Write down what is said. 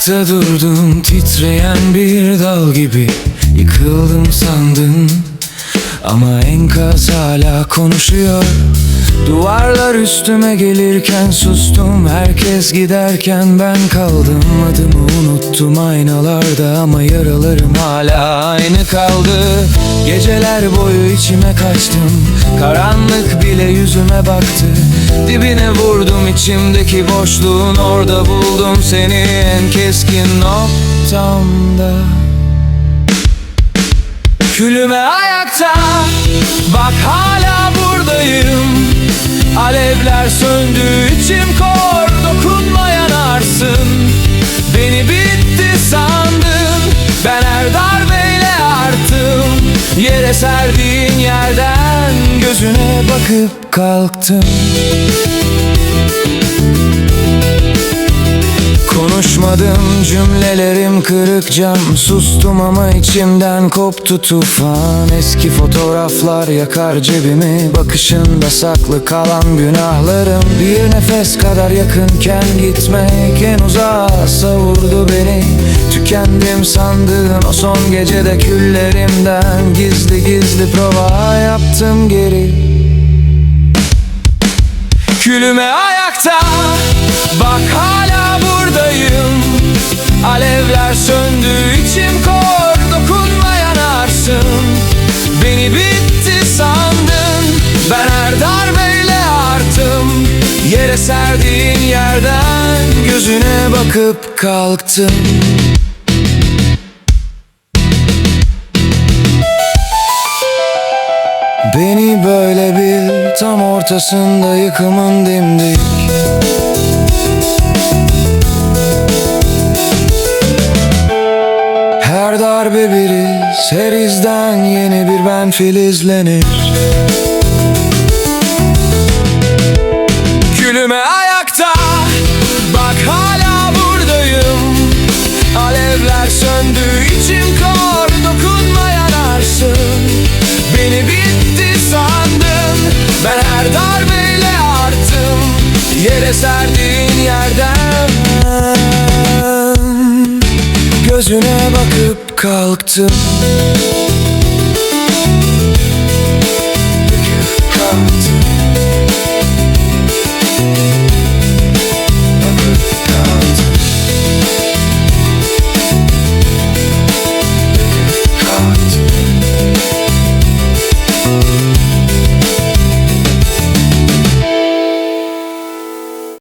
Ayakta durdum titreyen bir dal gibi Yıkıldım sandın. Ama enkaz hala konuşuyor Duvarlar üstüme gelirken sustum. Herkes giderken ben kaldım. Adımı unuttum aynalarda Ama yaralarım hala aynı kaldı. Geceler boyu içime kaçtım. Karanlık bile yüzüme baktı. Dibine vurdum içimdeki boşluğun. Orada buldum seni en keskin noktamda. Külüme ayakta. Bak hala buradayım Alevler söndü içim kor Dokunma yanarsın Beni bitti sandın Ben her darbeyle arttım. Yere serdiğin yerden Gözüne bakıp kalktım Konuşmadım cümlelerim kırık cam. Sustum ama içimden koptu tufan. Eski fotoğraflar yakar cebimi. Bakışında saklı kalan günahlarım. Bir nefes kadar yakınken gitmek En uzağa savurdu beni. Tükendim sandığın o son gecede küllerimden Gizli gizli prova yaptım geri. Külüme ayakta Bakıp kalktım. Beni böyle bil tam ortasında yıkımın dimdik. Her darbe bir iz, her izden yeni bir ben filizlenir. Külüme ayakta, Yere serdiğin yerden Gözüne bakıp kalktım Bakıp kalktım